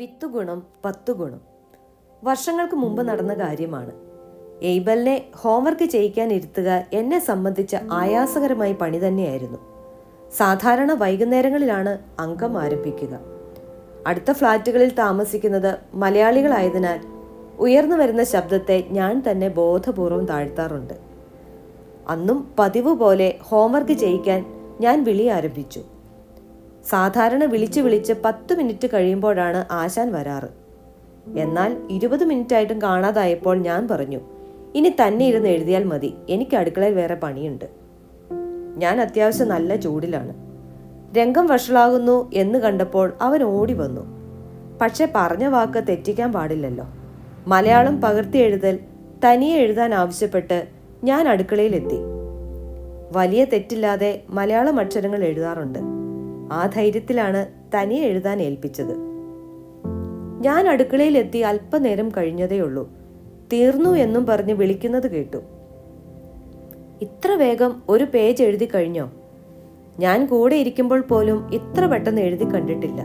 വിത്തുഗുണം പത്തുഗുണം. വർഷങ്ങൾക്ക് മുമ്പ് നടന്ന കാര്യമാണ്. എയ്ബലിനെ ഹോംവർക്ക് ചെയ്യിക്കാൻ ഇരുത്തുക എന്നെ സംബന്ധിച്ച ആയാസകരമായ പണി തന്നെയായിരുന്നു. സാധാരണ വൈകുന്നേരങ്ങളിലാണ് അംഗം ആരംഭിക്കുക. അടുത്ത ഫ്ലാറ്റുകളിൽ താമസിക്കുന്നത് മലയാളികളായതിനാൽ ഉയർന്നു വരുന്ന ശബ്ദത്തെ ഞാൻ തന്നെ ബോധപൂർവം താഴ്ത്താറുണ്ട്. അന്നും പതിവ് പോലെ ഹോംവർക്ക് ചെയ്യിക്കാൻ ഞാൻ വിളി ആരംഭിച്ചു. സാധാരണ വിളിച്ച് വിളിച്ച് പത്ത് മിനിറ്റ് കഴിയുമ്പോഴാണ് ആശാൻ വരാറ്. എന്നാൽ ഇരുപത് മിനിറ്റ് ആയിട്ടും കാണാതായപ്പോൾ ഞാൻ പറഞ്ഞു ഇനി തന്നെ ഇരുന്ന് എഴുതിയാൽ മതി എനിക്ക് അടുക്കളയിൽ വേറെ പണിയുണ്ട്. ഞാൻ അത്യാവശ്യം നല്ല ചൂടിലാണ്. രംഗം വഷളാകുന്നു എന്ന് കണ്ടപ്പോൾ അവൻ ഓടി വന്നു. പക്ഷെ പറഞ്ഞ വാക്ക് തെറ്റിക്കാൻ പാടില്ലല്ലോ. മലയാളം പകർത്തി എഴുതൽ തനിയെ എഴുതാൻ ആവശ്യപ്പെട്ട് ഞാൻ അടുക്കളയിലെത്തി. വലിയ തെറ്റില്ലാതെ മലയാളം അക്ഷരങ്ങൾ എഴുതാറുണ്ട്. ആ ധൈര്യത്തിലാണ് തനിയെ എഴുതാൻ ഏൽപ്പിച്ചത്. ഞാൻ അടുക്കളയിലെത്തി അല്പനേരം കഴിഞ്ഞതേയുള്ളൂ തീർന്നു എന്നും പറഞ്ഞ് വിളിക്കുന്നത് കേട്ടു. ഇത്ര വേഗം ഒരു പേജ് എഴുതി കഴിഞ്ഞോ? ഞാൻ കൂടെ ഇരിക്കുമ്പോൾ പോലും ഇത്ര പെട്ടെന്ന് എഴുതി കണ്ടിട്ടില്ല.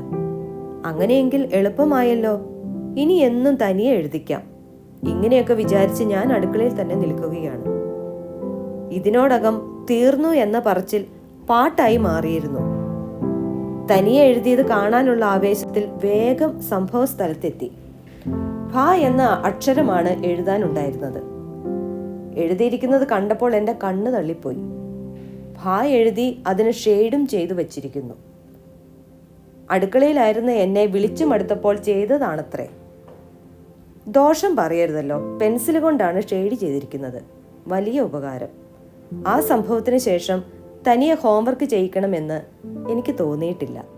അങ്ങനെയെങ്കിൽ എളുപ്പമായല്ലോ. ഇനി എന്നും തനിയെ എഴുതിക്കാം. ഇങ്ങനെയൊക്കെ വിചാരിച്ച് ഞാൻ അടുക്കളയിൽ തന്നെ നിൽക്കുകയാണ്. ഇതിനോടകം തീർന്നു എന്ന പറച്ചിൽ പാട്ടായി മാറിയിരുന്നു. തനിയെ എഴുതിയത് കാണാനുള്ള ആവേശത്തിൽ വേഗം സംഭവ സ്ഥലത്തെത്തി ഭ എന്ന അക്ഷരമാണ് എഴുതാനുണ്ടായിരുന്നത്. എഴുതിയിരിക്കുന്നത് കണ്ടപ്പോൾ എന്റെ കണ്ണ് തള്ളിപ്പോയി. ഭ എഴുതി അതിന് ഷെയ്ഡും ചെയ്തു വച്ചിരിക്കുന്നു. അടുക്കളയിലായിരുന്ന എന്നെ വിളിച്ചു മടുത്തപ്പോൾ ചെയ്തതാണത്രേ. ദോഷം പറയരുതല്ലോ. പെൻസിൽ കൊണ്ടാണ് ഷെയ്ഡ് ചെയ്തിരിക്കുന്നത്. വലിയ ഉപകാരം. ആ സംഭവത്തിന് ശേഷം തനിയെ ഹോംവർക്ക് ചെയ്യിക്കണമെന്ന് എനിക്ക് തോന്നിയിട്ടില്ല.